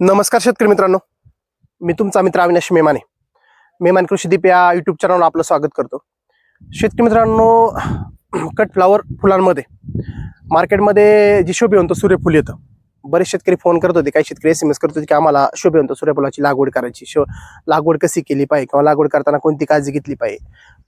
नमस्कार शेतकरी मित्रांनो. मी तुमचा मित्र अविनाश मेमाने. मेमान कृषीदीप या यूट्यूब चॅनलवर आपलं स्वागत करतो. शेतकरी मित्रांनो कट फ्लावर फुलांमध्ये मार्केटमध्ये जी शोभिवंत सूर्यफूल येतं. बरेच शेतकरी फोन करत होते काही शेतकरी एस एम एस करत होते की आम्हाला शोभिवंत सूर्यफुलाची लागवड करायची. शो लागवड कशी केली पाहिजे किंवा लागवड करताना कोणती काळजी घेतली पाहिजे?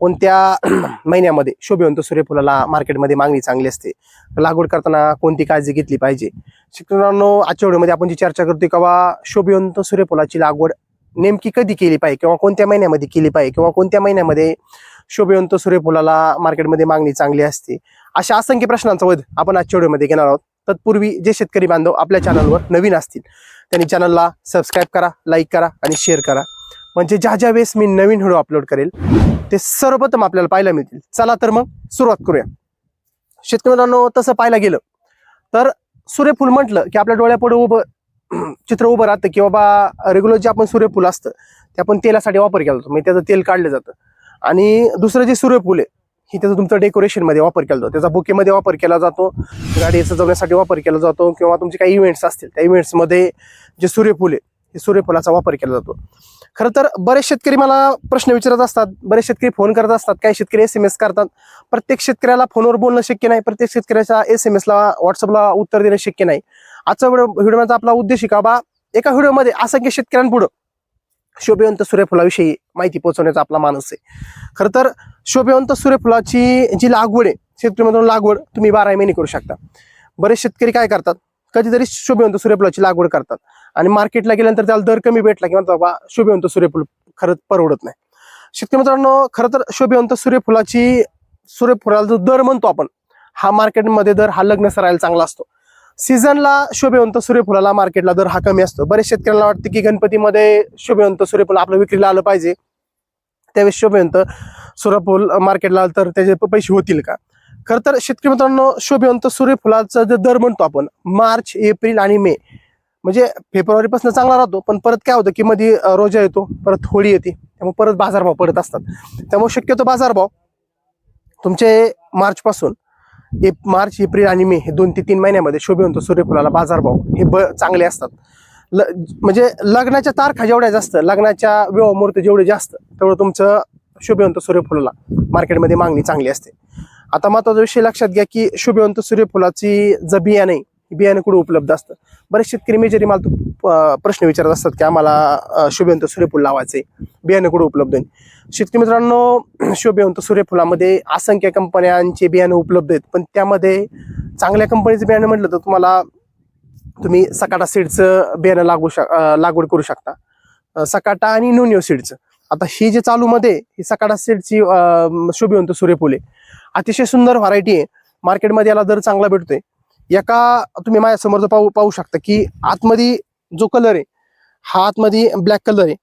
कोणत्या महिन्यामध्ये शोभिवंत सूर्यफुलाला मार्केटमध्ये मागणी चांगली असते? लागवड करताना कोणती काळजी घेतली पाहिजे? शिक्षणांनो आजच्या व्हिडिओमध्ये आपण जी चर्चा करतो किंवा शोभिवंत सूर्यफुलाची लागवड नेमकी कधी केली पाहिजे किंवा कोणत्या महिन्यामध्ये केली पाहिजे किंवा कोणत्या महिन्यामध्ये शोभेवंत सूर्यफुलाला मार्केटमध्ये मागणी चांगली असते? अशा असंख्य प्रश्नांचा वध आपण आजच्या व्हिडिओमध्ये घेणार आहोत. तत्पूर्वी जे शेतकरी बांधव आपल्या चॅनलवर नवीन असतील त्यांनी चॅनलला सबस्क्राईब करा लाईक करा आणि शेअर करा. म्हणजे ज्या ज्या वेळेस मी नवीन व्हिडिओ अपलोड करेल ते सर्वप्रथम आपल्याला पाहायला मिळतील. चला तर मग सुरुवात करूया. शेतकरी मित्रांनो तसं पाहायला गेलं तर सूर्यफूल म्हटलं की आपल्या डोळ्यापुढे उभं चित्र उभं राहतं की बाबा रेग्युलर जे आपण सूर्यफूल असतं ते आपण तेलासाठी वापर केला जातो. म्हणजे त्याचं तेल काढलं जातं. आणि दुसरं जे सूर्यफूल आहे ही त्याचा तुमचं डेकोरेशनमध्ये वापर केला जातो. त्याचा बुकेमध्ये वापर केला जातो. गाडी सजवण्यासाठी वापर केला जातो. किंवा तुमचे काही इव्हेंट्स असतील त्या इव्हेंट्समध्ये जे सूर्यफूल आहे हे सूर्यफुलाचा वापर केला जातो. खरं तर बरेच शेतकरी मला प्रश्न विचारत असतात बरेच शेतकरी फोन करत असतात काही शेतकरी एस एम एस करतात. प्रत्येक शेतकऱ्याला फोनवर बोलणं शक्य नाही प्रत्येक शेतकऱ्याच्या एस एम एसला व्हॉट्सअपला उत्तर देणं शक्य नाही. आजचा व्हिडिओ व्हिडिओचा आपला उद्देश आहे का बा एका व्हिडिओमध्ये असंख्य शेतकऱ्यांपुढं शोभिवंत सूर्यफुलाविषयी माहिती पोहोचवण्याचा आपला मानस आहे. खरं तर शोभिवंत सूर्यफुलाची जी लागवड आहे शेतकरी लागवड तुम्ही बाराही महिने करू शकता. बरेच शेतकरी काय करतात कधीतरी शोभिवंत सूर्यफुलाची लागवड करतात आणि मार्केटला गेल्यानंतर त्याला दर कमी भेटला किंवा बाबा शोभिवंत सूर्यफूल खरंच परवडत नाही. शेतकरी मित्रांनो खरं तर शोभिवंत सूर्यफुलाची सूर्यफुलाला जो दर म्हणतो आपण हा मार्केटमध्ये दर हा लग्न सरायला चांगला असतो. सीझनला शोभेवंत सूर्यफुलाला मार्केटला दर हा कमी असतो. बरेच शेतकऱ्यांना वाटतं की गणपतीमध्ये शोभेवंत सूर्यफूल आपलं विक्रीला आलं पाहिजे. त्यावेळेस शोभेवंत सूर्यफूल मार्केटला आलं तर त्याचे पैसे होतील का? खरं तर शेतकरी मित्रांनो शोभेवंत सूर्यफुलाचा जो दर म्हणतो आपण मार्च एप्रिल आणि मे म्हणजे फेब्रुवारीपासून चांगला राहतो. पण परत काय होतं की मध्ये रोजा येतो परत होळी येते त्यामुळे परत बाजारभाव पडत असतात. त्यामुळे शक्यतो बाजारभाव तुमचे मार्चपासून एप मार्च एप्रिल आणि मे हे दोन ते तीन महिन्यामध्ये शोभिवंत सूर्यफुलाला बाजारभाव हे ब चांगले असतात. ल म्हणजे लग्नाच्या तारखा जेवढ्या जास्त लग्नाच्या विवाह जेवढे जास्त तेवढं तुमचं शोभिवंत सूर्यफुलाला मार्केटमध्ये मागणी चांगली असते. आता महत्त्वाचा विषय लक्षात घ्या की शोभिवंत सूर्यफुलाची जे बियाणे बियाणं कुठे उपलब्ध असतं? बरेच शेतकरी मेजरी मला तू- प्रश्न विचारत असतात की आम्हाला शोभेवंत सूर्यफूल लावायचे बियाणं कुठे उपलब्ध आहे शेतकरी मित्रांनो शोभेवंत सूर्यफुलामध्ये असंख्य कंपन्यांचे बियाणं उपलब्ध आहेत. पण त्यामध्ये चांगल्या कंपनीचं बियाणं म्हटलं तर तुम्हाला तुम्ही सकाटा सीडचं बियाणं लागू शक लागवड करू शकता. सकाटा आणि नोनिओ सीडचं. आता ही जे चालूमध्ये ही सकाटा सीडची शोभेवंत शोभिवंत सूर्यफूल आहे. अतिशय सुंदर व्हरायटी आहे. मार्केटमध्ये याला दर चांगला भेटतोय. एका तुम्ही माझ्यासमोर पाहू पाहू शकता की आतमध्ये जो कलर आहे हा आतमध्ये ब्लॅक कलर आहे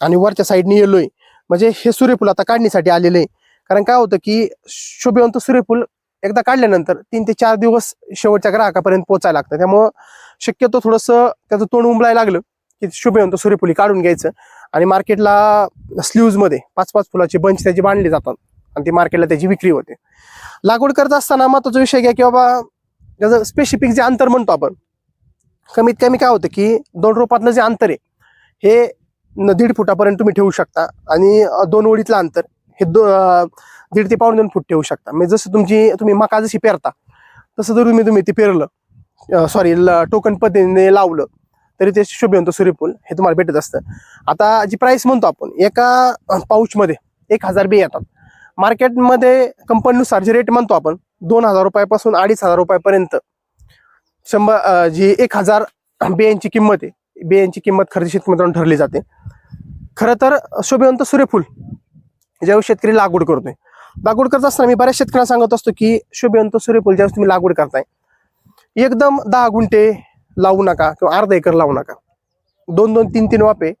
आणि वरच्या साईडने येलो आहे. म्हणजे हे सूर्यफूल आता काढण्यासाठी आलेलं आहे. कारण काय होतं की शोभेवंत सूर्यफूल एकदा काढल्यानंतर तीन ते चार दिवस शेवटच्या ग्राहकापर्यंत पोहोचायला लागतं. त्यामुळं शक्यतो थोडंसं त्याचं तोंड उमलायला लागलं की शोभेवंत सूर्यफुली काढून घ्यायचं. आणि मार्केटला स्लीव्जमध्ये पाच पाच फुलाचे बंच त्याची बांधले जातात आणि ती मार्केटला त्याची विक्री होते. लागवड करत असताना महत्त्वाचा विषय घ्या की बाबा त्याचं स्पेसिफिक जे अंतर म्हणतो आपण. कमीत कमी काय होतं की दोन रोपातलं जे अंतर आहे हे न- दीड फुटापर्यंत तुम्ही ठेवू शकता आणि दोन ओळीतलं अंतर हे दो दीड ते पावणे दोन फूट ठेवू शकता. म्हणजे जसं तुमची तुम्ही मका जशी पेरता तसं जर तुम्ही तुम्ही ते पेरलं सॉरी टोकन पद्धतीने लावलं तरी ते शोभिवंत सूर्यफूल हे तुम्हाला भेटत असतं. आता जी प्राईस म्हणतो आपण एका पाऊचमध्ये एक हजार बी येतात. मार्केटमध्ये कंपनीनुसार जे रेट म्हणतो आपण दोन हजार रुपयापासून अडीच हजार रुपयापर्यंत. शंभर जी एक हजार बियांची किंमत आहे. बियांची किंमत खरेदी शेतकऱ्यांना ठरली जाते. खरं तर शोभिवंत सूर्यफूल ज्यावेळी शेतकरी लागवड करतोय. लागवड करत असताना मी बऱ्याच शेतकऱ्यांना सांगत असतो की शोभिवंत सूर्यफूल ज्यावेळेस तुम्ही लागवड करताय एकदम दहा गुंठे लावू नका किंवा अर्धा एकर लावू नका. दोन दोन तीन तीन वापे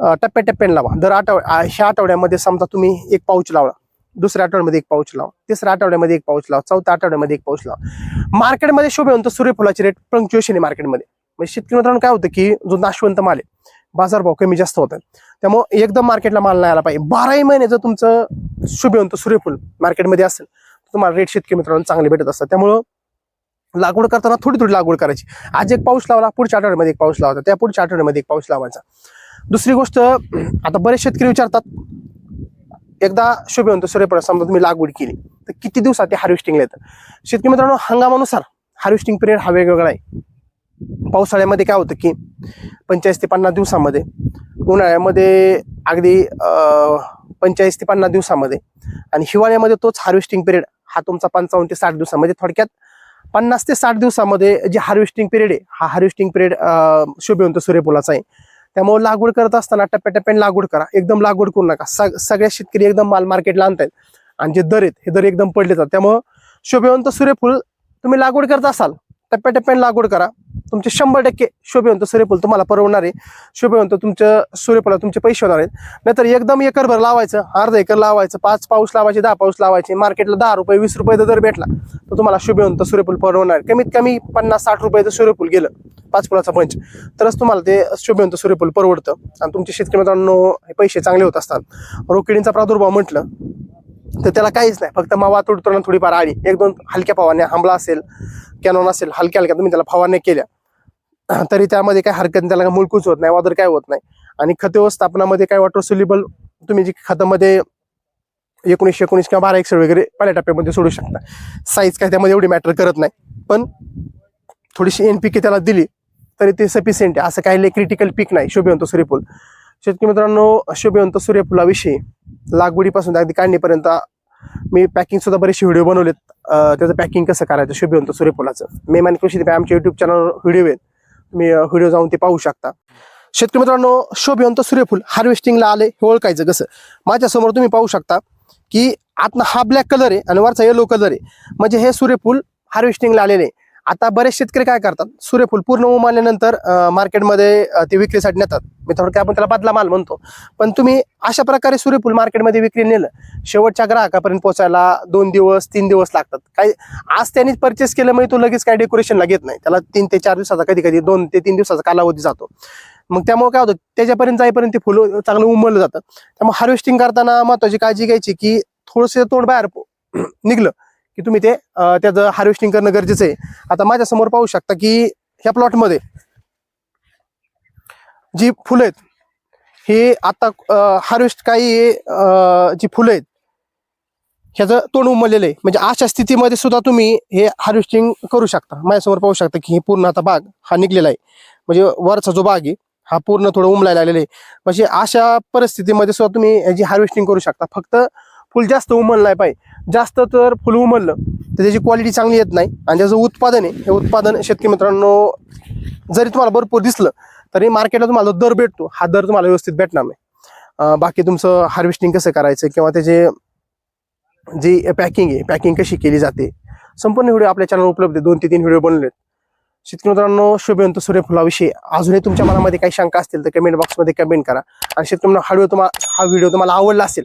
टप्प्याटप्प्याने लावा. दर आठव ह्या आठवड्यामध्ये समजा तुम्ही एक पाऊच लावला. दुसऱ्या आठवड्यामध्ये एक पाऊच लाव. तिसऱ्या आठवड्यामध्ये एक पाऊच लाव. चौथ्या आठवड्यामध्ये एक पाऊच लाव. मार्केटमध्ये शोभिवंत सूर्यफुलाचे रेट पंक्च्युएशन आहे मार्केटमध्ये. म्हणजे शेतकरी मित्रांनो काय होतं की जो नाशवंत माल आहे बाजारभाव कमी जास्त होतात. त्यामुळे एकदम मार्केटला माल नाही आला पाहिजे. बाराही महिने जर तुमचं शुभेवंत सूर्यफूल मार्केटमध्ये असेल तर तुम्हाला रेट शेतकरी मित्रांनो चांगले भेटत असतात. त्यामुळं लागवड करताना थोडी थोडी लागवड करायची. आज एक पाऊस लावला पुढच्या आठवड्यामध्ये एक पाऊस लावायचा. त्या पुढच्या आठवड्यामध्ये एक पाऊस लावायचा. दुसरी गोष्ट आता बरेच शेतकरी विचारतात एकदा शोभेवंत सूर्यप्रकाश समजा तुम्ही लागवड केली तर किती दिवसात ते हार्वेस्टिंगला येतं? शेतकरी मित्रांनो हंगामानुसार हार्वेस्टिंग पिरियड हा वेगवेगळा आहे. पावसाळ्यामध्ये काय होतं की पंचेचाळीस ते पन्नास दिवसामध्ये उन्हाळ्यामध्ये अगदी पंचेचाळीस ते पन्नास दिवसामध्ये आणि हिवाळ्यामध्ये तोच हार्वेस्टिंग पिरियड हा तुमचा पंचावन्न ते साठ दिवसामध्ये थोडक्यात पन्नास ते साठ दिवसामध्ये जे हार्वेस्टिंग पिरियड आहे हा हार्वेस्टिंग पिरियड शोभेवंत सूर्यफुलाचा आहे. त्यामुळे लागवड करत असताना टप्प्याटप्प्याने लागवड करा. एकदम लागवड करू नका. सग सगळ्या शेतकरी एकदम माल मार्केटला आणतायत. आणि जे दर आहेत हे दर एकदम पडले जातात त्यामुळं शोभेवंत सूर्यफूल तुम्ही लागवड करत असाल टप्प्याटप्प्याने लागवड करा. तुमचे शंभर टक्के शोभेवंत सूर्यफूल तुम्हाला परवडणार आहे. शोभेवंत तुमच्या सूर्यफुला तुमचे पैसे होणार आहेत. नाहीतर एकदम एकरभर लावायचं अर्धा एकर लावायचं पाच पाऊस लावायचे दहा पाऊस लावायचे मार्केटला दहा रुपये वीस रुपये जर भेटला तर तुम्हाला शोभेवंत सूर्यफूल परवडणार कमीत कमी पन्नास साठ रुपयाचं सूर्यफूल गेलं पाच फुलाचा पंच तरच तुम्हाला ते शोभेवंत सूर्यफूल परवडतं. आणि तुमचे शेतकरी मित्रांनो पैसे चांगले होत असतात. रोकिडींचा प्रादुर्भाव म्हटलं तर त्याला काहीच नाही. फक्त मावा तुडतुडून थोडीफार आळी एक दोन हलक्या फवारण्या आंबला असेल कॅनॉन असेल हलक्या हलक्या तुम्ही त्याला फवारण्या केल्या. तरी त्यामध्ये काय हरकत नाही, त्याला मुलकूच होत नाही वादर काय होत नाही. आणि खत व्यवस्थापनामध्ये काय वॉटर सोल्युबल तुम्ही जी खतामध्ये एकोणीसशे एकोणीस किंवा बारा एकशे वगैरे पहिल्या टप्प्यामध्ये सोडू शकता. साईज काय त्यामध्ये एवढी मॅटर करत नाही. पण थोडीशी एन पी के त्याला दिली तरी ते सफिशियंट आहे. असं काही ले क्रिटिकल पीक नाही शोभेवंत सूर्यफूल. शेतकरी मित्रांनो शोभेवंत सूर्यफुलाविषयी लागवडीपासून अगदी काढणीपर्यंत मी पॅकिंग सुद्धा बरेचसे व्हिडिओ बनवलेत. त्याचं पॅकिंग कसं करायचं शोभेवंत सूर्यफुलाचं. मेमान कृषी आमच्या युट्यूब चॅनलवर व्हिडिओ आहेत. तुम्ही व्हिडिओ जाऊन ते पाहू शकता. शेतकरी मित्रांनो शोभिवंत सूर्यफूल हार्वेस्टिंगला आले हे ओळखायचं कसं? माझ्यासमोर तुम्ही पाहू शकता की आतनं हा ब्लॅक कलर आहे आणि वरचा येलो कलर आहे. म्हणजे हे सूर्यफूल हार्वेस्टिंगला आलेले आहे. आता बरेच शेतकरी काय करतात? सूर्यफूल पूर्ण उमारल्यानंतर मार्केटमध्ये ते विक्रीसाठी नेतात. मी थोडक्यात आपण त्याला बदला माल म्हणतो. पण तुम्ही अशा प्रकारे सूर्यफूल मार्केटमध्ये विक्री नेलं शेवटच्या ग्राहकापर्यंत पोहोचायला दोन दिवस तीन दिवस लागतात. काही आज त्यांनी परचेस केलं म्हणजे तो लगेच काय डेकोरेशनला घेत नाही. त्याला तीन ते चार दिवसाचा कधी कधी दोन ते तीन दिवसाचा कालावधी जातो. मग त्यामुळे काय होतं? त्याच्यापर्यंत जाईपर्यंत ते फुलं चांगलं उमललं जातं. त्यामुळे हार्वेस्टिंग करताना महत्वाची काळजी घ्यायची की थोडंसं तोंड बाहेर निघलं. की तुम्ही ते त्याचं हार्वेस्टिंग करणं गरजेचं आहे. आता माझ्यासमोर पाहू शकता की ह्या प्लॉटमध्ये जी फुलं आहेत हे आता हार्वेस्ट काही जी फुलं आहेत ह्याचं तोंड उमललेलं आहे. म्हणजे अशा स्थितीमध्ये सुद्धा तुम्ही हे हार्वेस्टिंग करू शकता. माझ्यासमोर पाहू शकता की हे पूर्ण आता बाग हा निघलेला आहे. म्हणजे वरचा जो बाग आहे हा पूर्ण थोडं उमलायला लागलेला आहे. म्हणजे अशा परिस्थितीमध्ये सुद्धा तुम्ही याची हार्वेस्टिंग करू शकता. फक्त फुल जास्त उमललं नाही पाहिजे जास्त तर फुल उमललं तर त्याची क्वालिटी चांगली येत नाही. आणि त्याचं उत्पादन आहे हे उत्पादन शेतकरी मित्रांनो जरी तुम्हाला भरपूर दिसलं तरी मार्केटला तुम्हाला दर भेटतो. हा दर तुम्हाला व्यवस्थित भेटणार नाही. बाकी तुमचं हार्वेस्टिंग कसं करायचं किंवा त्याचे जी पॅकिंग आहे पॅकिंग कशी केली जाते संपूर्ण व्हिडिओ आपल्या चॅनल उपलब्ध आहे. दोन ते तीन व्हिडिओ बनवलेत शेतकरी मित्रांनो शोभेवंत सूर्यफुलाविषयी अजूनही तुमच्या मनामध्ये काही शंका असतील तर कमेंट बॉक्समध्ये कमेंट करा. आणि शेतकरी मित्रांनो, हा व्हिडिओ तुम्हाला हा व्हिडिओ तुम्हाला आवडला असेल